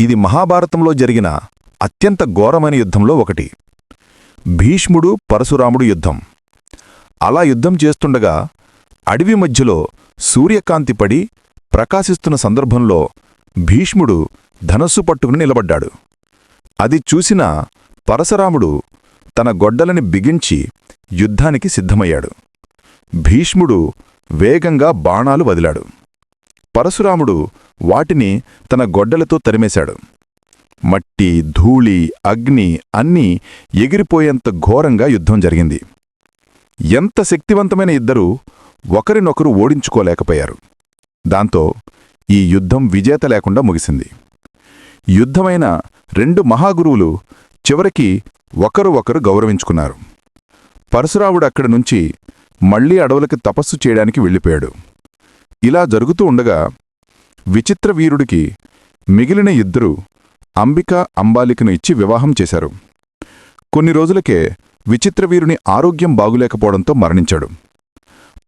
ఇది మహాభారతంలో జరిగిన అత్యంత ఘోరమైన యుద్ధంలో ఒకటి. భీష్ముడు పరశురాముడు యుద్ధం. అలా యుద్ధం చేస్తుండగా అడవి మధ్యలో సూర్యకాంతి పడి ప్రకాశిస్తున్న సందర్భంలో భీష్ముడు ధనస్సు పట్టుకుని నిలబడ్డాడు. అది చూసిన పరశురాముడు తన గొడ్డలని బిగించి యుద్ధానికి సిద్ధమయ్యాడు. భీష్ముడు వేగంగా బాణాలు వదిలాడు. పరశురాముడు వాటిని తన గొడ్డలతో తరిమేశాడు. మట్టి ధూళి అగ్ని అన్నీ ఎగిరిపోయేంత ఘోరంగా యుద్ధం జరిగింది. ఎంత శక్తివంతమైన ఇద్దరూ ఒకరినొకరు ఓడించుకోలేకపోయారు. దాంతో ఈ యుద్ధం విజేత లేకుండా ముగిసింది. యుద్ధమైన రెండు మహాగురువులు చివరికి ఒకరు ఒకరు గౌరవించుకున్నారు. పరశురావుడు అక్కడి నుంచి మళ్ళీ అడవులకి తపస్సు చేయడానికి వెళ్ళిపోయాడు. ఇలా జరుగుతూ ఉండగా విచిత్ర వీరుడికి మిగిలిన ఇద్దరు అంబిక అంబాలికను ఇచ్చి వివాహం చేశారు. కొన్ని రోజులకే విచిత్రవీరుని ఆరోగ్యం బాగులేకపోవడంతో మరణించాడు.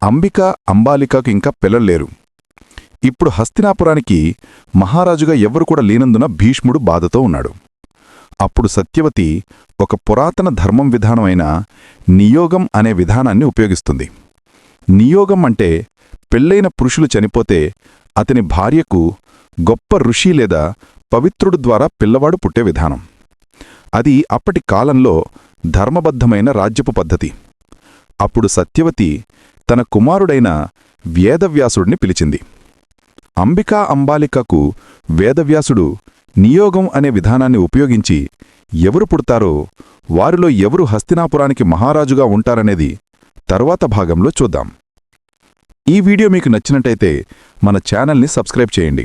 అంబిక అంబాలికకు ఇంకా పిల్లల్లేరు ఇప్పుడు హస్తినాపురానికి మహారాజుగా ఎవ్వరు కూడా లేనందున భీష్ముడు బాధతో ఉన్నాడు. అప్పుడు సత్యవతి ఒక పురాతన ధర్మం విధానమైన నియోగం అనే విధానాన్ని ఉపయోగిస్తుంది. నియోగం అంటే పెళ్ళైన పురుషులు చనిపోతే అతని భార్యకు గొప్ప ఋషి లేదా పవిత్రుడు ద్వారా పిల్లవాడు పుట్టే విధానం. అది అప్పటి కాలంలో ధర్మబద్ధమైన రాజ్యపు పద్ధతి. అప్పుడు సత్యవతి తన కుమారుడైన వేదవ్యాసుడిని పిలిచింది. అంబికా అంబాలికకు వేదవ్యాసుడు నియోగం అనే విధానాన్ని ఉపయోగించి ఎవరు పుడతారో వారిలో ఎవరు హస్తినాపురానికి మహారాజుగా ఉంటారనేది తరువాత భాగంలో చూద్దాం. ఈ వీడియో మీకు నచ్చినట్టయితే మన ఛానల్ని సబ్స్క్రైబ్ చేయండి.